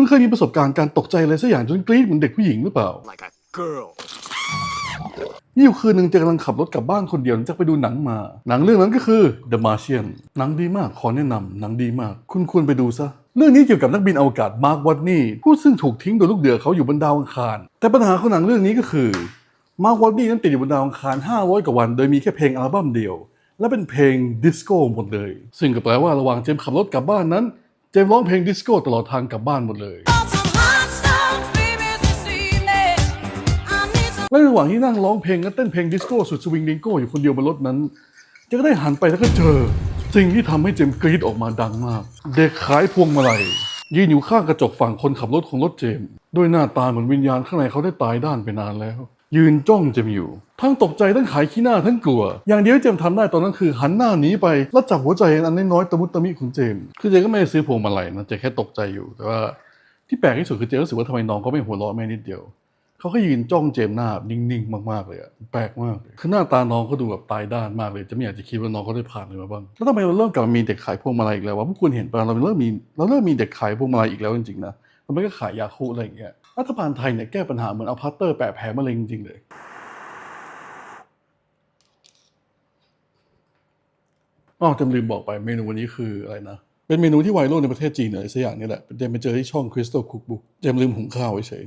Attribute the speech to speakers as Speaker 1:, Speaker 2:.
Speaker 1: คุณเคยมีประสบการณ์การตกใจอะไรสักอย่างจนกรี๊ดเหมือนเด็กผู้หญิงหรือเปล่า
Speaker 2: like a girl.
Speaker 1: มีอยู่คืนหนึ่งเจกำลังขับรถกลับบ้านคนเดียวหลังจากไปดูหนังมา หนังเรื่องนั้นก็คือ The Martian หนังดีมากขอแนะนำหนังดีมาก คุณควรไปดูซะ เรื่องนี้เกี่ยวกับนักบินอวกาศมาร์ควัตนี่ผู้ซึ่งถูกทิ้งโดยลูกเดือเขาอยู่บนดาวอังคาร แต่ปัญหาของหนังเรื่องนี้ก็คือมาร์ควัตนี่นั้นติดอยู่บนดาวอังคาร 500 กว่าวัน โดยมีแค่เพลงอัลบั้มเดียว และเป็นเพลงดิสโก้หมดเลย ซึ่งก็แปลว่าระหว่างเจมส์ขับรถกลับบ้านนั้น เจมส์ร้องเพลงดิสโก้ตลอดทางกลับบ้านหมดเลย และระหว่างที่นั่งร้องเพลงและเต้นเพลงดิสโก้สุดสวิงดิงโก้อยู่คนเดียวบนรถนั้นจมก็ได้หันไปแล้วก็เจอ สิ่งที่ทำให้เจมส์กรี๊ดออกมาดังมาก เด็กขายพวงมาลัยยืนอยู่ข้างกระจกฝั่งคนขับรถของรถเจมส์ด้วยหน้าตาเหมือนวิญญาณข้างในเขาได้ตายด้านไปนานแล้ว ยืนจ้องเจมอยู่ ทั้งตกใจทั้งขายขี้หน้าทั้งกลัว อย่างเดียวที่เจมส์ทำได้ตอนนั้นคือหันหน้าหนีไปแล้วจับหัวใจอันน้อยๆตะมุตะมิของเจม คือเจมก็ไม่ได้ซื้อพวงมาลัยนะเจมแค่ตกใจอยู่ แต่ว่าที่แปลกที่สุดคือเจมรู้สึกว่าทำไมน้องเขาไม่หัวเราะแม่นิดเดียวเขาก็ยืนจ้องเจมหน้านิ่งๆ มากๆเลยอะแปลกมากคือหน้าตาน้องก็ดูแบบตายด้านมากเลย จะไม่อยากจะคิดว่าน้องเขาได้ผ่านอะไรมาบ้างแล้วทำไมเราเริ่มกลับมามีเด็กขายพวงมาลัยอีกแล้ววะพวกคุณเห็นปะเราเริ่มมีเราเริ่มมีเด็กขายพวงมาลัยอีกแล้วจริงๆนะ แล้วมันก็ขายยาคูอะไรอย่างเงี้ยรัฐบาลไทยเนี่ยแก้ปัญหาเหมือนเอาพัตเตอร์แปะแผลมะเร็งจริงๆเลยอ๋อจำลืมบอกไปเมนูวันนี้คืออะไรนะ เป็นเมนูที่ไวรัลในประเทศจีนเลยสักอย่างนี่แหละเจมไปเจอที่ช่อง Crystal Cookbook เจมลืมหุงข้าวไว้เฉย